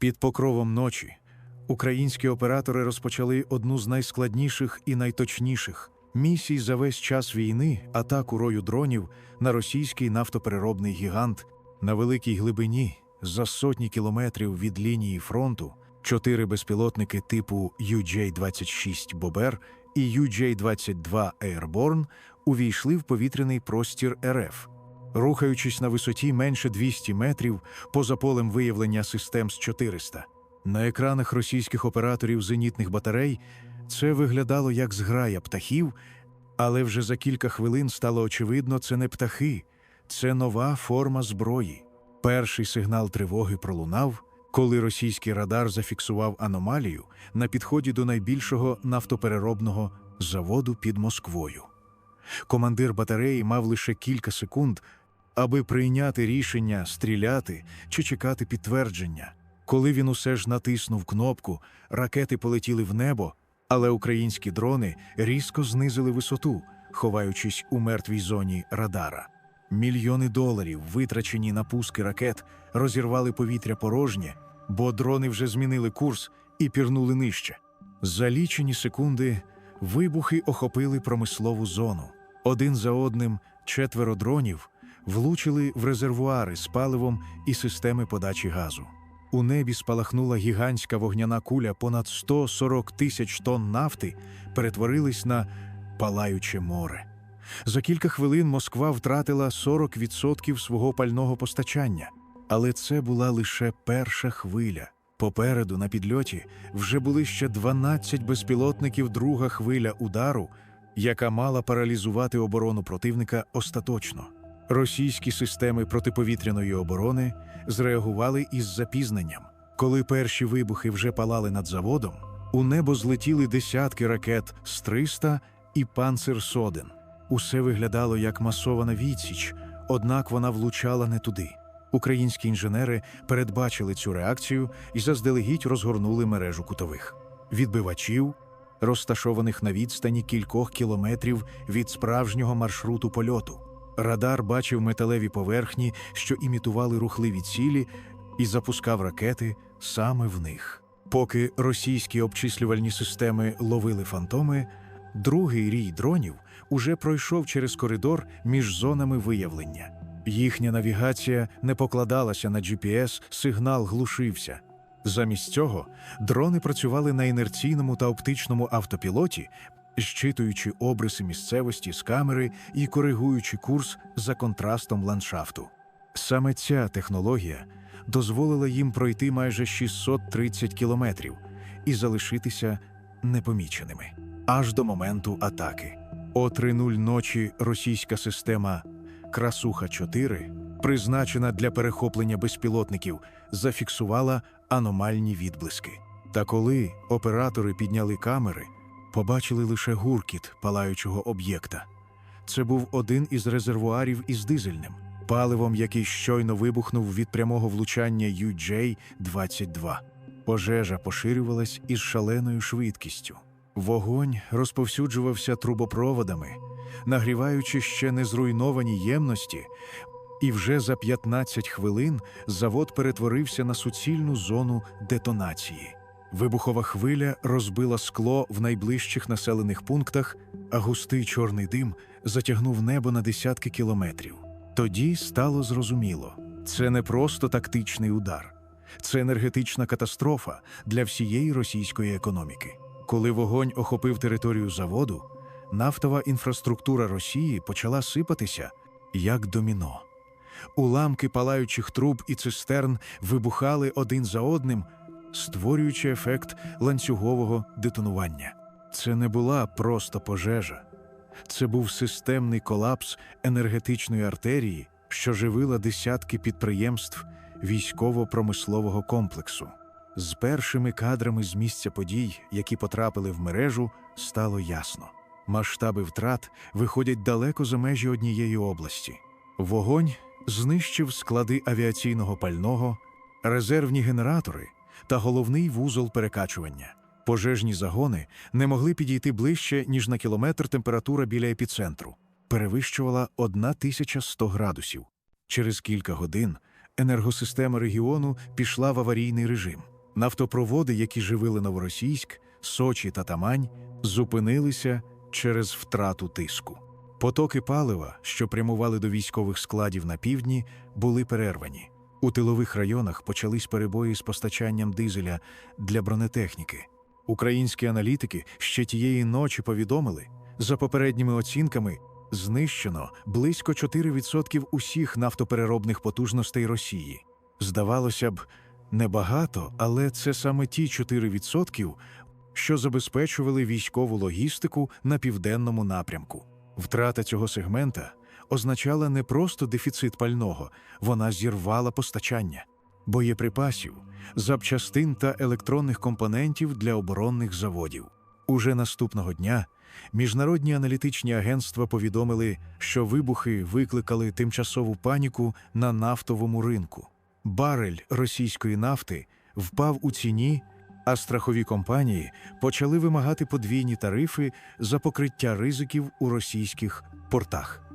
Під покровом ночі українські оператори розпочали одну з найскладніших і найточніших місій за весь час війни атаку рою дронів на російський нафтопереробний гігант на великій глибині за сотні кілометрів від лінії фронту. Чотири безпілотники типу UJ-26 Бобер і UJ-22 Airborne увійшли в повітряний простір РФ. Рухаючись на висоті менше 200 метрів поза полем виявлення систем з 400. На екранах російських операторів зенітних батарей це виглядало як зграя птахів, але вже за кілька хвилин стало очевидно, це не птахи, це нова форма зброї. Перший сигнал тривоги пролунав, коли російський радар зафіксував аномалію на підході до найбільшого нафтопереробного заводу під Москвою. Командир батареї мав лише кілька секунд, аби прийняти рішення стріляти чи чекати підтвердження. Коли він усе ж натиснув кнопку, ракети полетіли в небо, але українські дрони різко знизили висоту, ховаючись у мертвій зоні радара. Мільйони доларів, витрачені на пуски ракет, розірвали повітря порожнє, бо дрони вже змінили курс і пірнули нижче. За лічені секунди вибухи охопили промислову зону. Один за одним четверо дронів влучили в резервуари з паливом і системи подачі газу. У небі спалахнула гігантська вогняна куля, понад 140 тисяч тонн нафти перетворились на палаюче море. За кілька хвилин Москва втратила 40% свого пального постачання. Але це була лише перша хвиля. Попереду на підльоті вже були ще 12 безпілотників друга хвиля удару, яка мала паралізувати оборону противника остаточно. Російські системи протиповітряної оборони зреагували із запізненням. Коли перші вибухи вже палали над заводом, у небо злетіли десятки ракет з 300 і панцир Соден. Усе виглядало як масована відсіч, однак вона влучала не туди. Українські інженери передбачили цю реакцію і заздалегідь розгорнули мережу кутових відбивачів, розташованих на відстані кількох кілометрів від справжнього маршруту польоту. Радар бачив металеві поверхні, що імітували рухливі цілі, і запускав ракети саме в них. Поки російські обчислювальні системи ловили фантоми, другий рій дронів уже пройшов через коридор між зонами виявлення. Їхня навігація не покладалася на GPS, сигнал глушився. Замість цього дрони працювали на інерційному та оптичному автопілоті, щитуючи обриси місцевості з камери і коригуючи курс за контрастом ландшафту. Саме ця технологія дозволила їм пройти майже 630 кілометрів і залишитися непоміченими аж до моменту атаки. О 3.0 ночі російська система Красуха 4 призначена для перехоплення безпілотників, зафіксувала аномальні відблиски. Та коли оператори підняли камери, побачили лише гуркіт палаючого об'єкта. Це був один із резервуарів із дизельним, паливом, який щойно вибухнув від прямого влучання UJ-22. Пожежа поширювалась із шаленою швидкістю. Вогонь розповсюджувався трубопроводами, нагріваючи ще не зруйновані ємності, і вже за 15 хвилин завод перетворився на суцільну зону детонації. Вибухова хвиля розбила скло в найближчих населених пунктах, а густий чорний дим затягнув небо на десятки кілометрів. Тоді стало зрозуміло, це не просто тактичний удар, це енергетична катастрофа для всієї російської економіки. Коли вогонь охопив територію заводу, нафтова інфраструктура Росії почала сипатися як доміно. Уламки палаючих труб і цистерн вибухали один за одним, створюючи ефект ланцюгового детонування. Це не була просто пожежа, це був системний колапс енергетичної артерії, що живила десятки підприємств військово-промислового комплексу. З першими кадрами з місця подій, які потрапили в мережу, стало ясно. Масштаби втрат виходять далеко за межі однієї області. Вогонь знищив склади авіаційного пального, резервні генератори та головний вузол перекачування. Пожежні загони не могли підійти ближче, ніж на кілометр температура біля епіцентру. Перевищувала 1100 градусів. Через кілька годин енергосистема регіону пішла в аварійний режим. Нафтопроводи, які живили Новоросійськ, Сочі та Тамань, зупинилися через втрату тиску. Потоки палива, що прямували до військових складів на півдні, були перервані. У тилових районах почались перебої з постачанням дизеля для бронетехніки. Українські аналітики ще тієї ночі повідомили, за попередніми оцінками, знищено близько 4% усіх нафтопереробних потужностей Росії. Здавалося б, небагато, але це саме ті 4%, що забезпечували військову логістику на південному напрямку. Втрата цього сегмента означала не просто дефіцит пального, вона зірвала постачання боєприпасів, запчастин та електронних компонентів для оборонних заводів. Уже наступного дня міжнародні аналітичні агентства повідомили, що вибухи викликали тимчасову паніку на нафтовому ринку. Барель російської нафти впав у ціні, а страхові компанії почали вимагати подвійні тарифи за покриття ризиків у російських портах.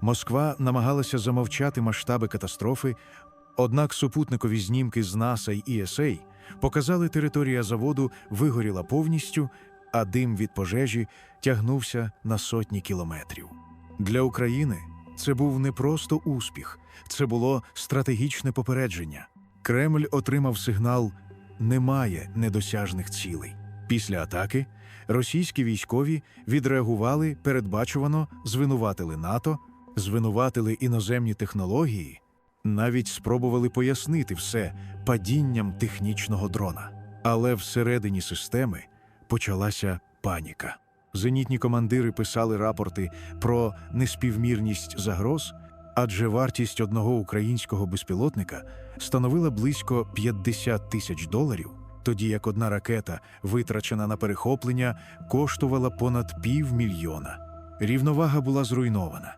Москва намагалася замовчати масштаби катастрофи, однак супутникові знімки з НАСА й ESA показали, територія заводу вигоріла повністю, а дим від пожежі тягнувся на сотні кілометрів. Для України це був не просто успіх, це було стратегічне попередження. Кремль отримав сигнал немає недосяжних цілей. Після атаки російські військові відреагували передбачувано, звинуватили НАТО, звинуватили іноземні технології, навіть спробували пояснити все падінням технічного дрона. Але всередині системи почалася паніка. Зенітні командири писали рапорти про неспівмірність загроз, адже вартість одного українського безпілотника становила близько 50 тисяч доларів, тоді як одна ракета, витрачена на перехоплення, коштувала понад півмільйона. Рівновага була зруйнована.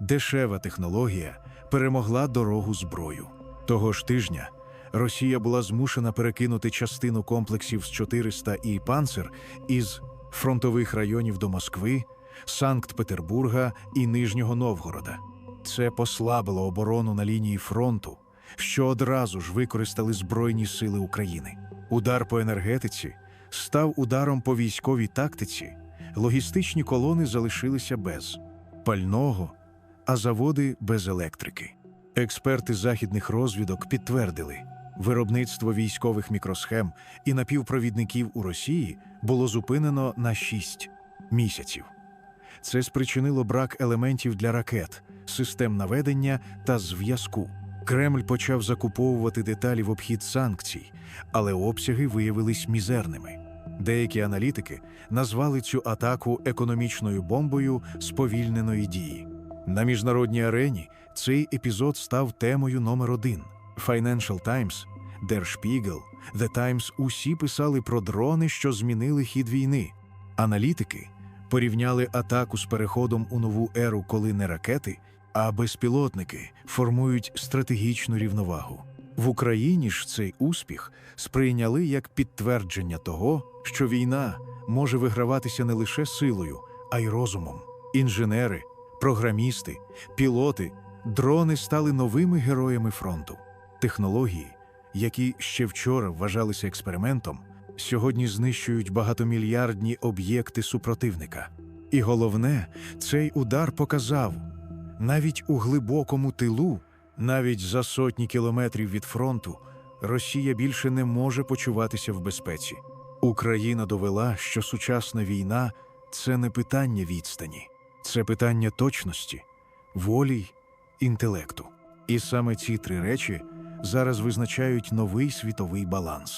Дешева технологія перемогла дорогу зброю. Того ж тижня Росія була змушена перекинути частину комплексів з 400 і «Панцер» із фронтових районів до Москви, Санкт-Петербурга і Нижнього Новгорода. Це послабило оборону на лінії фронту, що одразу ж використали Збройні сили України. Удар по енергетиці став ударом по військовій тактиці. Логістичні колони залишилися без пального, а заводи без електрики. Експерти західних розвідок підтвердили, виробництво військових мікросхем і напівпровідників у Росії було зупинено на 6 місяців. Це спричинило брак елементів для ракет, систем наведення та зв'язку. Кремль почав закуповувати деталі в обхід санкцій, але обсяги виявились мізерними. Деякі аналітики назвали цю атаку економічною бомбою сповільненої дії. На міжнародній арені цей епізод став темою номер один. Financial Times, Der Spiegel, The Times усі писали про дрони, що змінили хід війни. Аналітики порівняли атаку з переходом у нову еру, коли не ракети, а безпілотники формують стратегічну рівновагу. В Україні ж цей успіх сприйняли як підтвердження того, що війна може виграватися не лише силою, а й розумом. Інженери, програмісти, пілоти, дрони стали новими героями фронту. Технології, які ще вчора вважалися експериментом, сьогодні знищують багатомільярдні об'єкти супротивника. І головне, цей удар показав навіть у глибокому тилу, навіть за сотні кілометрів від фронту, Росія більше не може почуватися в безпеці. Україна довела, що сучасна війна це не питання відстані, це питання точності, волі й інтелекту. І саме ці три речі зараз визначають новий світовий баланс.